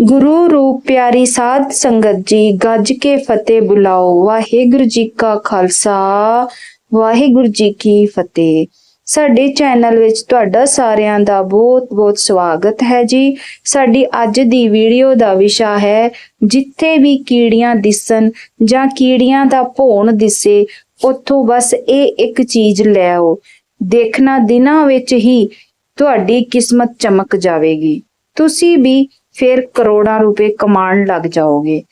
ਗੁਰੂ ਰੂਪ ਪਿਆਰੀ ਸਾਧ ਸੰਗਤ ਜੀ, ਗੱਜ ਕੇ ਫਤਿਹ ਬੁਲਾਓ। ਵਾਹਿਗੁਰੂ ਜੀ ਕਾ ਖਾਲਸਾ, ਵਾਹਿਗੁਰੂ ਜੀ ਕੀ ਫਤਿਹ। ਸਾਡੇ ਚੈਨਲ ਵਿੱਚ ਤੁਹਾਡਾ ਸਾਰਿਆਂ ਦਾ ਬਹੁਤ-ਬਹੁਤ ਸਵਾਗਤ ਹੈ ਜੀ। ਸਾਡੀ ਅੱਜ ਦੀ ਵੀਡੀਓ ਦਾ ਵਿਸ਼ਾ ਹੈ, ਜਿੱਥੇ ਵੀ ਕੀੜੀਆਂ ਦਿਸਣ ਜਾਂ ਕੀੜੀਆਂ ਦਾ ਭੋਣ ਦਿਸੇ, ਉੱਥੋਂ ਬਸ ਇਹ ਇੱਕ ਚੀਜ਼ ਲੈ ਆਓ। ਦੇਖਣਾ ਦਿਨਾਂ ਵਿੱਚ ਹੀ ਤੁਹਾਡੀ ਕਿਸਮਤ ਚਮਕ ਜਾਵੇਗੀ। ਤੁਸੀਂ ਵੀ ਫਿਰ ਕਰੋੜਾਂ ਰੁਪਏ ਕਮਾਉਣ ਲੱਗ ਜਾਓਗੇ।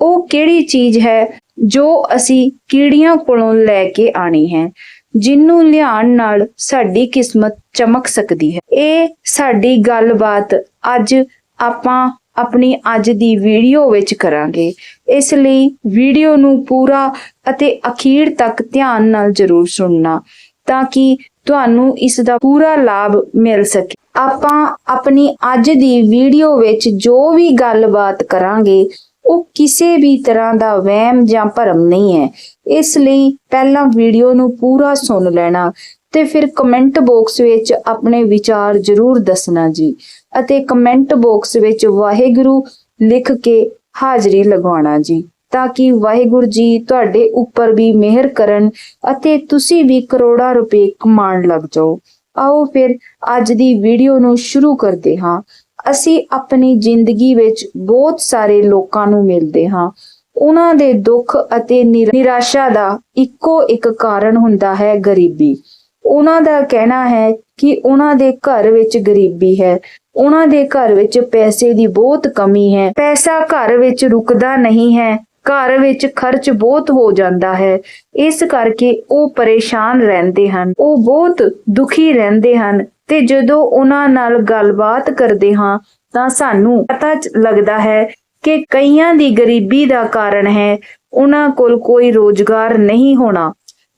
ਉਹ ਕਿਹੜੀ ਚੀਜ਼ ਹੈ ਜੋ ਅਸੀਂ ਕੀੜੀਆਂ ਕੋਲੋਂ ਲੈ ਕੇ ਆਣੀ ਹੈ ਜਿਹਨੂੰ ਲਿਆਉਣ ਨਾਲ ਸਾਡੀ ਕਿਸਮਤ ਚਮਕ ਸਕਦੀ ਹੈ। ਇਹ ਸਾਡੀ ਗੱਲਬਾਤ ਅੱਜ ਆਪਾਂ ਆਪਣੀ ਅੱਜ ਦੀ ਵੀਡੀਓ ਵਿੱਚ ਕਰਾਂਗੇ। ਇਸ ਲਈ ਵੀਡੀਓ ਨੂੰ ਪੂਰਾ ਅਤੇ ਅਖੀਰ ਤੱਕ ਧਿਆਨ ਨਾਲ ਜ਼ਰੂਰ ਸੁਣਨਾ, ਤਾਂ ਕਿ ਤੁਹਾਨੂੰ ਇਸ ਦਾ ਪੂਰਾ ਲਾਭ ਮਿਲ ਸਕੇ। ਆਪਾਂ ਆਪਣੀ ਅੱਜ ਦੀ ਵੀਡੀਓ ਵਿੱਚ ਜੋ ਵੀ ਗੱਲਬਾਤ ਕਰਾਂਗੇ, ਉਹ ਕਿਸੇ ਵੀ ਤਰ੍ਹਾਂ ਦਾ ਵਹਿਮ ਜਾਂ ਭਰਮ ਨਹੀਂ ਹੈ। ਇਸ ਲਈ ਪਹਿਲਾਂ ਵੀਡੀਓ ਨੂੰ ਪੂਰਾ ਸੁਣ ਲੈਣਾ ਤੇ ਫਿਰ ਕਮੈਂਟ ਬਾਕਸ ਵਿੱਚ ਆਪਣੇ ਵਿਚਾਰ ਜ਼ਰੂਰ ਦੱਸਣਾ ਜੀ ਅਤੇ ਕਮੈਂਟ ਬਾਕਸ ਵਿੱਚ ਵਾਹਿਗੁਰੂ ਲਿਖ ਕੇ ਹਾਜ਼ਰੀ ਲਗਵਾਉਣਾ ਜੀ। ਤਾਂ ਕਿ ਵਾਹਿਗੁਰੂ ਜੀ ਤੁਹਾਡੇ ਉੱਪਰ ਵੀ ਮਿਹਰ ਕਰਨ ਅਤੇ ਤੁਸੀਂ ਵੀ ਕਰੋੜਾਂ ਰੁਪਏ ਕਮਾਉਣ ਲੱਗ ਜਾਓ। ਆਓ ਫਿਰ ਅੱਜ ਦੀ ਵੀਡੀਓ ਨੂੰ ਸ਼ੁਰੂ ਕਰਦੇ ਹਾਂ। ਅਸੀਂ ਆਪਣੀ ਜ਼ਿੰਦਗੀ ਵਿੱਚ ਬਹੁਤ ਸਾਰੇ ਲੋਕਾਂ ਨੂੰ ਮਿਲਦੇ ਹਾਂ। ਉਹਨਾਂ ਦੇ ਦੁੱਖ ਅਤੇ ਨਿਰ- ਨਿਰਾਸ਼ਾ ਦਾ ਇੱਕੋ ਇੱਕ ਕਾਰਨ ਹੁੰਦਾ ਹੈ ਗਰੀਬੀ। ਉਹਨਾਂ ਦਾ ਕਹਿਣਾ ਹੈ ਕਿ ਉਹਨਾਂ ਦੇ ਘਰ ਵਿੱਚ ਗਰੀਬੀ ਹੈ। ਉਹਨਾਂ ਦੇ ਘਰ ਵਿੱਚ ਪੈਸੇ ਦੀ ਬਹੁਤ ਕਮੀ ਹੈ। ਪੈਸਾ ਘਰ ਵਿੱਚ ਰੁਕਦਾ ਨਹੀਂ ਹੈ। ਘਰ ਵਿੱਚ ਖਰਚ ਬਹੁਤ ਹੋ ਜਾਂਦਾ ਹੈ। ਇਸ ਕਰਕੇ ਉਹ ਪਰੇਸ਼ਾਨ ਰਹਿੰਦੇ ਹਨ। ਉਹ ਬਹੁਤ ਦੁਖੀ ਰਹਿੰਦੇ ਹਨ ਤੇ ਜਦੋਂ ਉਹਨਾਂ ਨਾਲ ਗੱਲਬਾਤ ਕਰਦੇ ਹਾਂ ਤਾਂ ਸਾਨੂੰ ਪਤਾ ਲੱਗਦਾ ਹੈ ਕਿ ਕਈਆਂ ਦੀ ਗਰੀਬੀ ਦਾ ਕਾਰਨ ਹੈ। ਉਹਨਾਂ ਕੋਲ ਕੋਈ ਰੋਜ਼ਗਾਰ ਨਹੀਂ ਹੋਣਾ।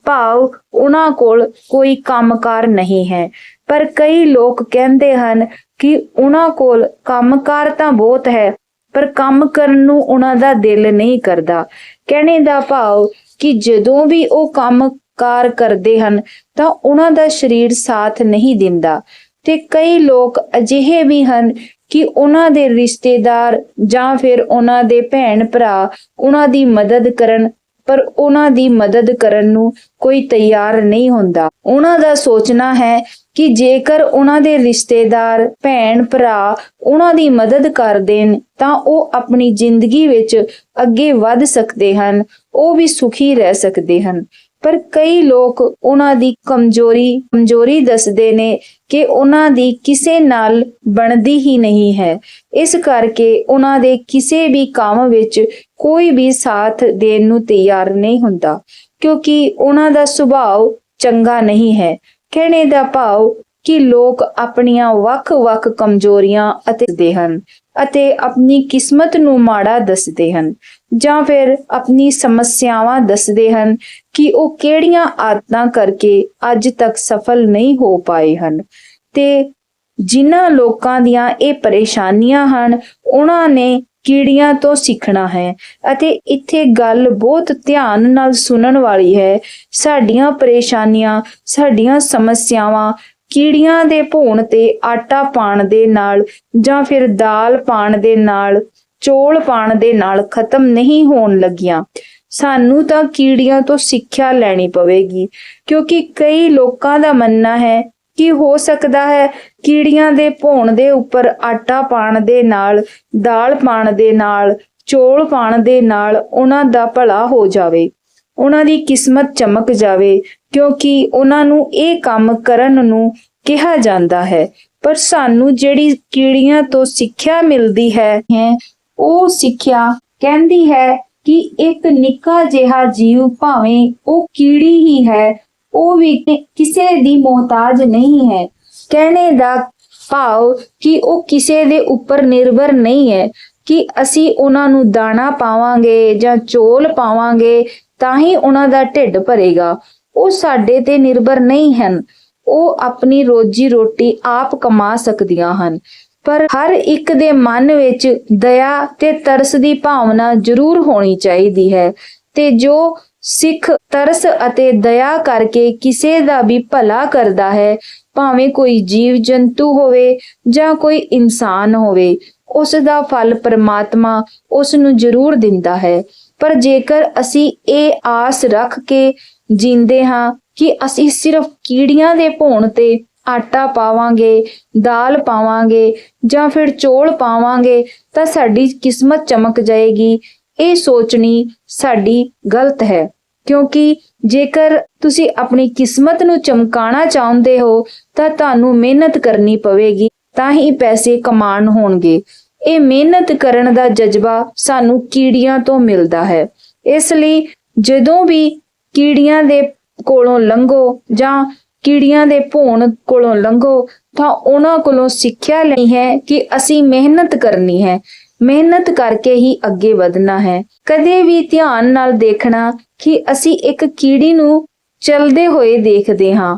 ਭਾਵ ਉਹਨਾਂ ਕੋਲ ਕੋਈ ਕੰਮਕਾਰ ਨਹੀਂ ਹੈ। ਪਰ ਕਈ ਲੋਕ ਕਹਿੰਦੇ ਹਨ ਕਿ ਉਹਨਾਂ ਕੋਲ ਕੰਮਕਾਰ ਤਾਂ ਬਹੁਤ ਹੈ ਪਰ ਕੰਮ ਕਰਨ ਨੂੰ ਉਹਨਾਂ ਦਾ ਦਿਲ ਨਹੀਂ ਕਰਦਾ। ਕਹਿਣੇ ਦਾ ਭਾਵ ਕਿ ਜਦੋਂ ਵੀ ਉਹ ਕੰਮ ਕਾਰ ਕਰਦੇ ਹਨ, ਤਾਂ ਉਹਨਾਂ ਦਾ ਸਰੀਰ ਸਾਥ ਨਹੀਂ ਦਿੰਦਾ ਤੇ ਕਈ ਲੋਕ ਅਜਿਹੇ ਵੀ ਹਨ ਕਿ ਉਹਨਾਂ ਦੇ ਰਿਸ਼ਤੇਦਾਰ ਜਾਂ ਫਿਰ ਉਹਨਾਂ ਦੇ ਭੈਣ ਭਰਾ ਉਹਨਾਂ ਦੀ ਮਦਦ ਕਰਨ, ਪਰ ਉਹਨਾਂ ਦੀ ਮਦਦ ਕਰਨ ਨੂੰ ਕੋਈ ਤਿਆਰ ਨਹੀਂ ਹੁੰਦਾ। ਉਹਨਾਂ ਦਾ ਸੋਚਣਾ ਹੈ ਕਿ ਜੇਕਰ ਉਹਨਾਂ ਦੇ ਰਿਸ਼ਤੇਦਾਰ, ਭੈਣ, ਭਰਾ ਉਹਨਾਂ ਦੀ ਮਦਦ ਕਰ ਦੇਣ, ਤਾਂ ਉਹ ਆਪਣੀ ਜ਼ਿੰਦਗੀ ਵਿੱਚ ਅੱਗੇ ਵੱਧ ਸਕਦੇ ਹਨ, ਉਹ ਵੀ ਸੁਖੀ ਰਹਿ ਸਕਦੇ ਹਨ। ਪਰ ਕਈ ਲੋਕ ਉਹਨਾਂ ਦੀ ਕਮਜ਼ੋਰੀ ਕਮਜ਼ੋਰੀ ਦੱਸਦੇ ਨੇ ਕਿ ਉਹਨਾਂ ਦੀ ਕਿਸੇ ਨਾਲ ਬਣਦੀ ਹੀ ਨਹੀਂ ਹੈ। ਇਸ ਕਰਕੇ ਉਹਨਾਂ ਦੇ ਕਿਸੇ ਵੀ ਕੰਮ ਵਿੱਚ ਕੋਈ ਵੀ ਸਾਥ ਦੇਣ ਨੂੰ ਤਿਆਰ ਨਹੀਂ ਹੁੰਦਾ, ਕਿਉਂਕਿ ਉਹਨਾਂ ਦਾ ਸੁਭਾਅ ਚੰਗਾ ਨਹੀਂ ਹੈ। ਕਹਿਣੇ ਦਾ ਭਾਵ ਕਿ ਲੋਕ ਆਪਣੀਆਂ ਵੱਖ-ਵੱਖ ਕਮਜ਼ੋਰੀਆਂ ਅਤੇ ਦੇ ਹਨ ਅਤੇ ਆਪਣੀ ਕਿਸਮਤ ਨੂੰ ਮਾੜਾ ਦੱਸਦੇ ਹਨ ਜਾਂ ਫਿਰ ਆਪਣੀ ਸਮੱਸਿਆਵਾਂ ਦੱਸਦੇ ਹਨ ਕਿ ਉਹ ਕਿਹੜੀਆਂ ਆਦਤਾਂ ਕਰਕੇ ਅੱਜ ਤੱਕ ਸਫਲ ਨਹੀਂ ਹੋ ਪਾਏ ਹਨ। ਤੇ ਜਿਨ੍ਹਾਂ ਲੋਕਾਂ ਦੀਆਂ ਇਹ ਪਰੇਸ਼ਾਨੀਆਂ ਹਨ, ਉਹਨਾਂ ਨੇ ਕੀੜੀਆਂ ਤੋਂ ਸਿੱਖਣਾ ਹੈ ਅਤੇ ਇੱਥੇ ਗੱਲ ਬਹੁਤ ਧਿਆਨ ਨਾਲ ਸੁਣਨ ਵਾਲੀ ਹੈ। ਸਾਡੀਆਂ ਪਰੇਸ਼ਾਨੀਆਂ, ਸਾਡੀਆਂ ਸਮੱਸਿਆਵਾਂ ਕੀੜੀਆਂ ਦੇ ਭੋਣ ਤੇ ਆਟਾ ਪਾਣ ਦੇ ਨਾਲ ਜਾਂ ਫਿਰ ਦਾਲ ਪਾਣ ਦੇ ਨਾਲ, ਚੋਲ ਪਾਣ ਦੇ ਨਾਲ ਖਤਮ ਨਹੀਂ ਹੋਣ ਲੱਗੀਆਂ। ਸਾਨੂੰ ਤਾਂ ਕੀੜੀਆਂ ਤੋਂ ਸਿੱਖਿਆ ਲੈਣੀ ਪਵੇਗੀ, ਕਿਉਂਕਿ ਕਈ ਲੋਕਾਂ ਦਾ ਮੰਨਣਾ ਹੈ ਕੀ ਹੋ ਸਕਦਾ ਹੈ? ਕੀੜੀਆਂ ਦੇ ਭੌਣ ਦੇ ਉੱਪਰ ਆਟਾ ਪਾਣ ਦੇ ਨਾਲ, ਦਾਲ ਪਾਣ ਦੇ ਨਾਲ, ਚੋਲ ਪਾਣ ਦੇ ਨਾਲ ਉਹਨਾਂ ਦਾ ਭਲਾ ਹੋ ਜਾਵੇ। ਉਹਨਾਂ ਦੀ ਕਿਸਮਤ ਚਮਕ ਜਾਵੇ, ਕਿਉਂਕਿ ਉਹਨਾਂ ਨੂੰ ਇਹ ਕੰਮ ਕਰਨ ਨੂੰ ਕਿਹਾ ਜਾਂਦਾ ਹੈ। ਪਰ ਸਾਨੂੰ ਜਿਹੜੀ ਕੀੜੀਆਂ ਤੋਂ ਸਿੱਖਿਆ ਮਿਲਦੀ ਹੈ, ਉਹ ਸਿੱਖਿਆ ਕਹਿੰਦੀ ਹੈ ਕਿ ਇੱਕ ਨਿੱਕਾ ਜਿਹਾ ਜੀਵ ਭਾਵੇਂ ਉਹ ਕੀੜੀ ਹੀ ਹੈ ਉਹ ਵੀ ਕਿਸੇ ਦੀ ਮੁਹਤਾਜ ਨਹੀਂ ਹੈ। ਕਹਿਣੇ ਦਾ ਭਾਵ ਕਿ ਉਹ ਕਿਸੇ ਦੇ ਉੱਪਰ ਨਿਰਭਰ ਨਹੀਂ ਹੈ ਕਿ ਅਸੀਂ ਉਹਨਾਂ ਨੂੰ ਦਾਣਾ ਪਾਵਾਂਗੇ ਜਾਂ ਚੋਲ ਪਾਵਾਂਗੇ ਤਾਂ ਹੀ ਉਹਨਾਂ ਦਾ ਢਿੱਡ ਭਰੇਗਾ। ਉਹ ਸਾਡੇ ਤੇ ਨਿਰਭਰ ਨਹੀਂ ਹਨ। ਉਹ ਆਪਣੀ ਰੋਜੀ ਰੋਟੀ ਆਪ ਕਮਾ ਸਕਦੀਆਂ ਹਨ। ਪਰ ਹਰ ਇੱਕ ਦੇ ਮਨ ਵਿੱਚ ਦਇਆ ਤੇ ਤਰਸ ਦੀ ਭਾਵਨਾ ਜ਼ਰੂਰ ਹੋਣੀ ਚਾਹੀਦੀ ਹੈ। ਤੇ ਜੋ ਸਿੱਖ, ਤਰਸ ਅਤੇ ਦਇਆ ਕਰਕੇ ਕਿਸੇ ਦਾ ਵੀ ਭਲਾ ਕਰਦਾ ਹੈ, ਭਾਵੇਂ ਕੋਈ ਜੀਵ ਜੰਤੂ ਹੋਵੇ ਜਾਂ ਕੋਈ ਇਨਸਾਨ ਹੋਵੇ, ਉਸ ਦਾ ਫਲ ਪਰਮਾਤਮਾ ਉਸ ਨੂੰ ਜ਼ਰੂਰ ਦਿੰਦਾ ਹੈ। ਪਰ ਜੇਕਰ ਅਸੀਂ ਇਹ ਆਸ ਰੱਖ ਕੇ ਜੀਂਦੇ ਹਾਂ ਕਿ ਅਸੀਂ ਸਿਰਫ ਕੀੜੀਆਂ ਦੇ ਭੋਣ ਤੇ ਆਟਾ ਪਾਵਾਂਗੇ, ਦਾਲ ਪਾਵਾਂਗੇ ਜਾਂ ਫਿਰ ਚੋਲ ਪਾਵਾਂਗੇ, ਤਾਂ ਸਾਡੀ ਕਿਸਮਤ ਚਮਕ ਜਾਏਗੀ। ਇਹ ਸੋਚਣੀ ਸਾਡੀ ਗਲਤ ਹੈ। ਕਿਉਂਕਿ ਜੇਕਰ ਤੁਸੀਂ ਆਪਣੀ ਕਿਸਮਤ ਨੂੰ ਚਮਕਾਣਾ ਚਾਹੁੰਦੇ ਹੋ, ਤਾਂ ਤੁਹਾਨੂੰ ਮਿਹਨਤ ਕਰਨੀ ਪਵੇਗੀ, ਤਾਂ ਹੀ ਪੈਸੇ ਕਮਾਣ ਹੋਣਗੇ। ਇਹ ਮਿਹਨਤ ਕਰਨ ਦਾ ਜਜ਼ਬਾ ਸਾਨੂੰ ਕੀੜੀਆਂ ਤੋਂ ਮਿਲਦਾ ਹੈ। ਇਸ ਲਈ ਜਦੋਂ ਵੀ ਕੀੜੀਆਂ ਦੇ ਕੋਲੋਂ ਲੰਘੋ ਜਾਂ ਕੀੜੀਆਂ ਦੇ ਭੋਣ ਕੋਲੋਂ ਲੰਘੋ, ਤਾਂ ਉਹਨਾਂ ਕੋਲੋਂ ਸਿੱਖਿਆ ਲਈ ਹੈ ਕਿ ਅਸੀਂ ਮਿਹਨਤ ਕਰਨੀ ਹੈ। ਮਿਹਨਤ ਕਰਕੇ ਹੀ ਅੱਗੇ ਵਧਣਾ ਹੈ। ਕਦੇ ਵੀ ਧਿਆਨ ਨਾਲ ਦੇਖਣਾ ਕਿ ਅਸੀਂ ਇੱਕ ਕੀੜੀ ਨੂੰ ਚਲਦੇ ਹੋਏ ਦੇਖਦੇ ਹਾਂ,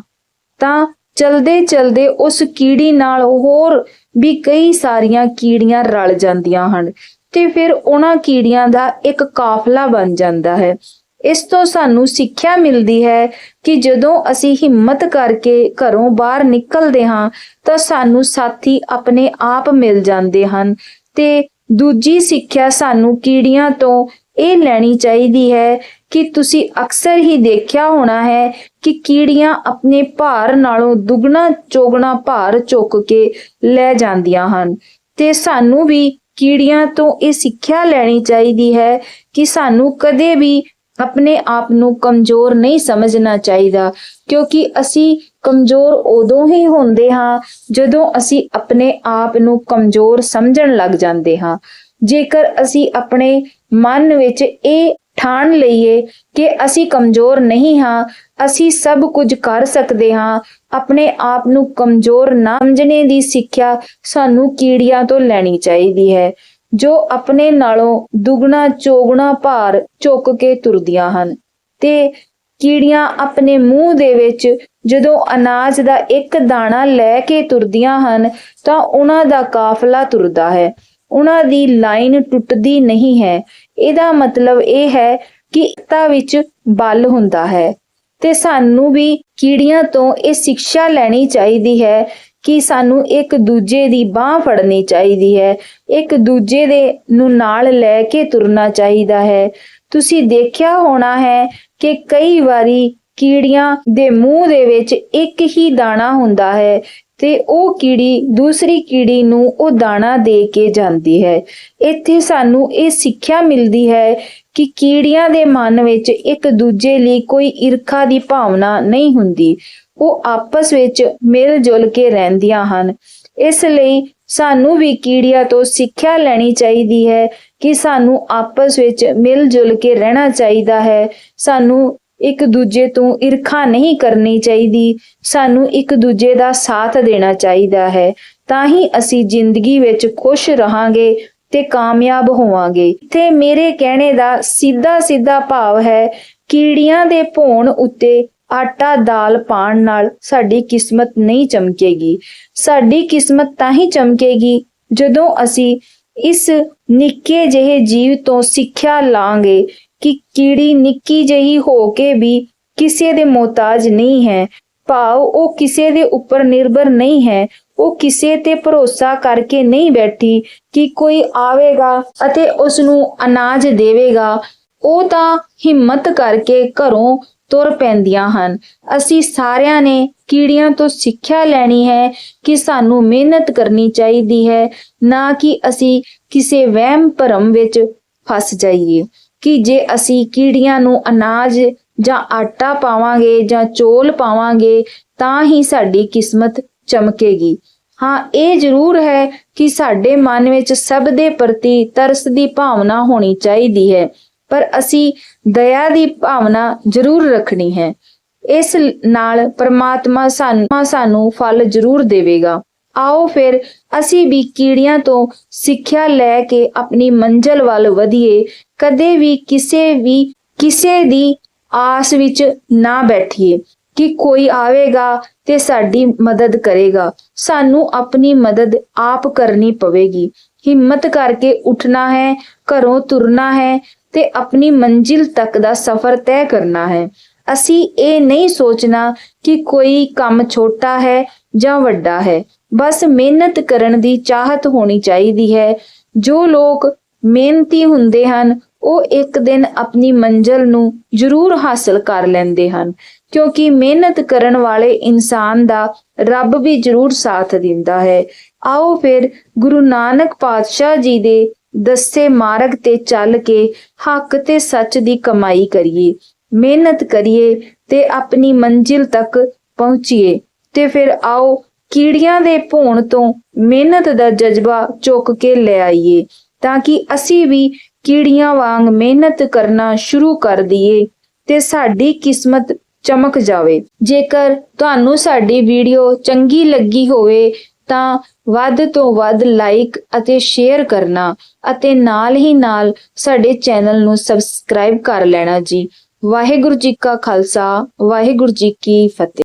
ਤਾਂ ਚਲਦੇ ਚਲਦੇ ਉਸ ਕੀੜੀ ਨਾਲ ਹੋਰ ਵੀ ਕਈ ਸਾਰੀਆਂ ਕੀੜੀਆਂ ਰਲ ਜਾਂਦੀਆਂ ਹਨ ਤੇ ਫਿਰ ਉਹਨਾਂ ਕੀੜੀਆਂ ਦਾ ਇੱਕ ਕਾਫਲਾ ਬਣ ਜਾਂਦਾ ਹੈ। ਇਸ ਤੋਂ ਸਾਨੂੰ ਸਿੱਖਿਆ ਮਿਲਦੀ ਹੈ ਕਿ ਜਦੋਂ ਅਸੀਂ ਹਿੰਮਤ ਕਰਕੇ ਘਰੋਂ ਬਾਹਰ ਨਿਕਲਦੇ ਹਾਂ, ਤਾਂ ਸਾਨੂੰ ਸਾਥੀ ਆਪਣੇ ਆਪ ਮਿਲ ਜਾਂਦੇ ਹਨ ਤੇ ਦੂਜੀ ਸਿੱਖਿਆ ਸਾਨੂੰ ਕੀੜੀਆਂ ਤੋਂ ਇਹ ਲੈਣੀ ਚਾਹੀਦੀ ਹੈ ਕਿ ਤੁਸੀਂ ਅਕਸਰ ਹੀ ਦੇਖਿਆ ਹੋਣਾ ਹੈ ਕਿ ਕੀੜੀਆਂ ਆਪਣੇ ਭਾਰ ਨਾਲੋਂ ਦੁੱਗਣਾ ਚੋਗਣਾ ਭਾਰ ਚੁੱਕ ਕੇ ਲੈ ਜਾਂਦੀਆਂ ਹਨ। ਤੇ ਸਾਨੂੰ ਵੀ ਕੀੜੀਆਂ ਤੋਂ ਇਹ ਸਿੱਖਿਆ ਲੈਣੀ ਚਾਹੀਦੀ ਹੈ ਕਿ ਸਾਨੂੰ ਕਦੇ ਵੀ ਆਪਣੇ ਆਪ ਨੂੰ ਕਮਜ਼ੋਰ ਨਹੀਂ ਸਮਝਣਾ ਚਾਹੀਦਾ, ਕਿਉਂਕਿ ਅਸੀਂ ਕਮਜ਼ੋਰ ਉਦੋਂ ਹੀ ਹੁੰਦੇ ਹਾਂ ਜਦੋਂ ਅਸੀਂ ਆਪਣੇ ਆਪ ਨੂੰ ਕਮਜ਼ੋਰ ਸਮਝਣ ਲੱਗ ਜਾਂਦੇ ਹਾਂ। ਜੇਕਰ ਅਸੀਂ ਆਪਣੇ ਮਨ ਵਿੱਚ ਇਹ ਠਾਣ ਲਈਏ ਕਿ ਅਸੀਂ ਕਮਜ਼ੋਰ ਨਹੀਂ ਹਾਂ, ਅਸੀਂ ਸਭ ਕੁਝ ਕਰ ਸਕਦੇ ਹਾਂ। ਆਪਣੇ ਆਪ ਨੂੰ ਕਮਜ਼ੋਰ ਨਾ ਸਮਝਣੇ ਦੀ ਸਿੱਖਿਆ ਸਾਨੂੰ ਕੀੜੀਆਂ ਤੋਂ ਲੈਣੀ ਚਾਹੀਦੀ ਹੈ, ਜੋ ਆਪਣੇ ਨਾਲੋਂ ਦੁੱਗਣਾ ਚੋਗਣਾ ਭਾਰ ਚੁੱਕ ਕੇ ਤੁਰਦੀਆਂ ਹਨ ਤੇ ਕੀੜੀਆਂ ਆਪਣੇ ਮੂੰਹ ਦੇ ਵਿੱਚ ਜਦੋਂ ਅਨਾਜ ਦਾ ਇੱਕ ਦਾਣਾ ਲੈ ਕੇ ਤੁਰਦੀਆਂ ਹਨ, ਤਾਂ ਉਹਨਾਂ ਦਾ ਕਾਫਲਾ ਤੁਰਦਾ ਹੈ। ਉਹਨਾਂ ਦੀ ਲਾਈਨ ਟੁੱਟਦੀ ਨਹੀਂ ਹੈ। ਇਹਦਾ ਮਤਲਬ ਇਹ ਹੈ ਕਿ ਇਕਤਾ ਵਿੱਚ ਬਲ ਹੁੰਦਾ ਹੈ। ਤੇ ਸਾਨੂੰ ਵੀ ਕੀੜੀਆਂ ਤੋਂ ਇਹ ਸਿੱਖਿਆ ਲੈਣੀ ਚਾਹੀਦੀ ਹੈ ਕਿ ਸਾਨੂੰ ਇੱਕ ਦੂਜੇ ਦੀ ਬਾਹ ਫੜਨੀ ਚਾਹੀਦੀ ਹੈ। ਇੱਕ ਦੂਜੇ ਦੇ ਨੂੰ ਨਾਲ ਲੈ ਕੇ ਤੁਰਨਾ ਚਾਹੀਦਾ ਹੈ। ਤੁਸੀਂ ਦੇਖਿਆ ਹੋਣਾ ਹੈ ਕਿ ਕਈ ਵਾਰੀ ਕੀੜੀਆਂ ਦੇ ਮੂੰਹ ਦੇ ਵਿੱਚ ਇੱਕ ਹੀ ਦਾਣਾ ਹੁੰਦਾ ਹੈ ਤੇ ਉਹ ਕੀੜੀ ਦੂਸਰੀ ਕੀੜੀ ਨੂੰ ਉਹ ਦਾਣਾ ਦੇ ਕੇ ਜਾਂਦੀ ਹੈ। ਇੱਥੇ ਸਾਨੂੰ ਇਹ ਸਿੱਖਿਆ ਮਿਲਦੀ ਹੈ ਕਿ ਕੀੜੀਆਂ ਦੇ ਮਨ ਵਿੱਚ ਇੱਕ ਦੂਜੇ ਲਈ ਕੋਈ ਈਰਖਾ ਦੀ ਭਾਵਨਾ ਨਹੀਂ ਹੁੰਦੀ। ਉਹ ਆਪਸ ਵਿੱਚ ਮਿਲ ਜੁਲ ਕੇ ਰਹਿੰਦੀਆਂ ਹਨ। ਇਸ ਲਈ ਸਾਨੂੰ ਵੀ ਕੀੜੀਆਂ ਤੋਂ ਸਿੱਖਿਆ ਲੈਣੀ ਚਾਹੀਦੀ ਹੈ ਕਿ ਸਾਨੂੰ ਆਪਸ ਵਿੱਚ ਮਿਲ ਜੁਲ ਕੇ ਰਹਿਣਾ ਚਾਹੀਦਾ ਹੈ। ਸਾਨੂੰ ਇੱਕ ਦੂਜੇ ਤੋਂ ਈਰਖਾ ਨਹੀਂ ਕਰਨੀ ਚਾਹੀਦੀ। ਸਾਨੂੰ ਇੱਕ ਦੂਜੇ ਦਾ ਸਾਥ ਦੇਣਾ ਚਾਹੀਦਾ ਹੈ। ਤਾਂ ਹੀ ਅਸੀਂ ਜ਼ਿੰਦਗੀ ਵਿੱਚ ਖੁਸ਼ ਰਹਾਂਗੇ ਤੇ ਕਾਮਯਾਬ ਹੋਵਾਂਗੇ। ਇੱਥੇ ਮੇਰੇ ਕਹਿਣੇ ਦਾ ਸਿੱਧਾ ਸਿੱਧਾ ਭਾਵ ਹੈ, ਕੀੜੀਆਂ ਦੇ ਭੋਣ ਉੱਤੇ ਆਟਾ ਦਾਲ ਪਾਣ ਨਾਲ ਸਾਡੀ ਕਿਸਮਤ ਨਹੀਂ ਚਮਕੇਗੀ। ਸਾਡੀ ਕਿਸਮਤ ਤਾਂ ਹੀ ਚਮਕੇਗੀ ਜਦੋਂ ਅਸੀਂ ਇਸ ਨਿੱਕੇ ਜਿਹੇ ਜੀਵ ਤੋਂ ਸਿੱਖਿਆ ਲਾਂਗੇ। ਕਿ ਕੀੜੀ ਨਿੱਕੀ ਜਿਹੀ ਹੋ ਕੇ ਵੀ ਕਿਸੇ ਦੇ ਮੁਹਤਾਜ ਨਹੀਂ ਹੈ। ਭਾਵ ਉਹ ਕਿਸੇ ਦੇ ਉੱਪਰ ਨਿਰਭਰ ਨਹੀਂ ਹੈ। ਉਹ ਕਿਸੇ ਤੇ ਭਰੋਸਾ ਕਰਕੇ ਨਹੀਂ ਬੈਠੀ ਕਿ ਕੋਈ ਆਵੇਗਾ ਅਤੇ ਉਸ ਨੂੰ ਅਨਾਜ ਦੇਵੇਗਾ। ਉਹ ਤਾਂ ਹਿੰਮਤ ਕਰਕੇ ਘਰੋਂ ਤੁਰ ਪੈਂਦੀਆਂ ਹਨ। ਅਸੀਂ ਸਾਰਿਆਂ ਨੇ ਕੀੜੀਆਂ ਤੋਂ ਸਿੱਖਿਆ ਲੈਣੀ ਹੈ ਕਿ ਸਾਨੂੰ ਮਿਹਨਤ ਕਰਨੀ ਚਾਹੀਦੀ ਹੈ, ਨਾ ਕਿ ਅਸੀਂ ਕਿਸੇ ਵਹਿਮ ਭਰਮ ਵਿੱਚ ਫਸ ਜਾਈਏ। ਕਿ ਜੇ ਅਸੀਂ ਕੀੜੀਆਂ ਨੂੰ ਅਨਾਜ ਜਾਂ ਆਟਾ ਪਾਵਾਂਗੇ ਜਾਂ ਚੋਲ ਪਾਵਾਂਗੇ, ਤਾਂ ਹੀ ਸਾਡੀ ਕਿਸਮਤ ਚਮਕੇਗੀ। ਹਾਂ, ਇਹ ਜ਼ਰੂਰ ਹੈ ਕਿ ਸਾਡੇ ਮਨ ਵਿੱਚ ਸਭ ਦੇ ਪ੍ਰਤੀ ਤਰਸ ਦੀ ਭਾਵਨਾ ਹੋਣੀ ਚਾਹੀਦੀ ਹੈ, ਪਰ ਅਸੀਂ ਦਇਆ ਦੀ ਭਾਵਨਾ ਜ਼ਰੂਰ ਰੱਖਣੀ ਹੈ। ਇਸ ਨਾਲ ਪਰਮਾਤਮਾ ਸਾਨੂੰ ਸਾਨੂੰ ਫਲ ਜ਼ਰੂਰ ਦੇਵੇਗਾ। ਆਓ ਫਿਰ ਅਸੀਂ ਵੀ ਕੀੜੀਆਂ ਤੋਂ ਸਿੱਖਿਆ ਲੈ ਕੇ ਆਪਣੀ ਮੰਜ਼ਲ ਵੱਲ ਵਧੀਏ। ਕਦੇ ਵੀ ਕਿਸੇ ਵੀ, ਕਿਸੇ ਦੀ ਆਸ ਵਿੱਚ ਨਾ ਬੈਠੀਏ ਕਿ ਕੋਈ ਆਵੇਗਾ ਤੇ ਸਾਡੀ ਮਦਦ ਕਰੇਗਾ। ਸਾਨੂੰ ਆਪਣੀ ਮਦਦ ਆਪ ਕਰਨੀ ਪਵੇਗੀ। ਹਿੰਮਤ ਕਰਕੇ ਉੱਠਣਾ ਹੈ, ਘਰੋਂ ਤੁਰਨਾ ਹੈ ਤੇ ਆਪਣੀ ਮੰਜ਼ਿਲ ਤੱਕ ਦਾ ਸਫ਼ਰ ਤੈਅ ਕਰਨਾ ਹੈ। ਅਸੀਂ ਇਹ ਨਹੀਂ ਸੋਚਣਾ ਕਿ ਕੋਈ ਕੰਮ ਛੋਟਾ ਹੈ ਜਾਂ ਵੱਡਾ ਹੈ। ਬਸ ਮਿਹਨਤ ਕਰਨ ਦੀ ਚਾਹਤ ਹੋਣੀ ਚਾਹੀਦੀ ਹੈ। ਜੋ ਲੋਕ ਮਿਹਨਤੀ ਹੁੰਦੇ ਹਨ, ਉਹ ਇੱਕ ਦਿਨ ਆਪਣੀ ਮੰਜ਼ਲ ਨੂੰ ਜ਼ਰੂਰ ਹਾਸਲ ਕਰ ਲੈਂਦੇ ਹਨ, ਕਿਉਂਕਿ ਮਿਹਨਤ ਕਰਨ ਵਾਲੇ ਇਨਸਾਨ ਦਾ ਰੱਬ ਵੀ ਜ਼ਰੂਰ ਸਾਥ ਦਿੰਦਾ ਹੈ। ਆਓ ਫਿਰ ਗੁਰੂ ਨਾਨਕ ਪਾਤਸ਼ਾਹ ਜੀ ਦੇ ਦੱਸੇ ਮਾਰਗ ਤੇ ਚੱਲ ਕੇ ਹੱਕ ਤੇ ਸੱਚ ਦੀ ਕਮਾਈ ਕਰੀਏ, ਮਿਹਨਤ ਕਰੀਏ ਤੇ ਆਪਣੀ ਮੰਜ਼ਿਲ ਤੱਕ ਪਹੁੰਚੀਏ। ਤੇ ਫਿਰ ਆਓ ਕੀੜੀਆਂ ਦੇ ਭੋਣ ਤੋਂ ਮਿਹਨਤ ਦਾ ਜਜ਼ਬਾ ਚੁੱਕ ਕੇ ਲੈ ਆਈਏ, ਤਾਂ ਕਿ ਅਸੀਂ ਵੀ ਕੀੜੀਆਂ ਵਾਂਗ ਮਿਹਨਤ ਕਰਨਾ ਸ਼ੁਰੂ ਕਰ ਦਈਏ ਤੇ ਸਾਡੀ ਕਿਸਮਤ ਚਮਕ ਜਾਵੇ। ਜੇਕਰ ਤੁਹਾਨੂੰ ਸਾਡੀ ਵੀਡੀਓ ਚੰਗੀ ਲੱਗੀ ਹੋਵੇ, ਤਾਂ ਵੱਧ ਤੋਂ ਵੱਧ ਲਾਈਕ ਅਤੇ ਸ਼ੇਅਰ ਕਰਨਾ ਅਤੇ ਨਾਲ ਹੀ ਨਾਲ ਸਾਡੇ ਚੈਨਲ ਨੂੰ ਸਬਸਕ੍ਰਾਈਬ ਕਰ ਲੈਣਾ ਜੀ। ਵਾਹਿਗੁਰੂ ਜੀ ਕਾ ਖਾਲਸਾ, ਵਾਹਿਗੁਰੂ ਜੀ ਕੀ ਫਤਿਹ।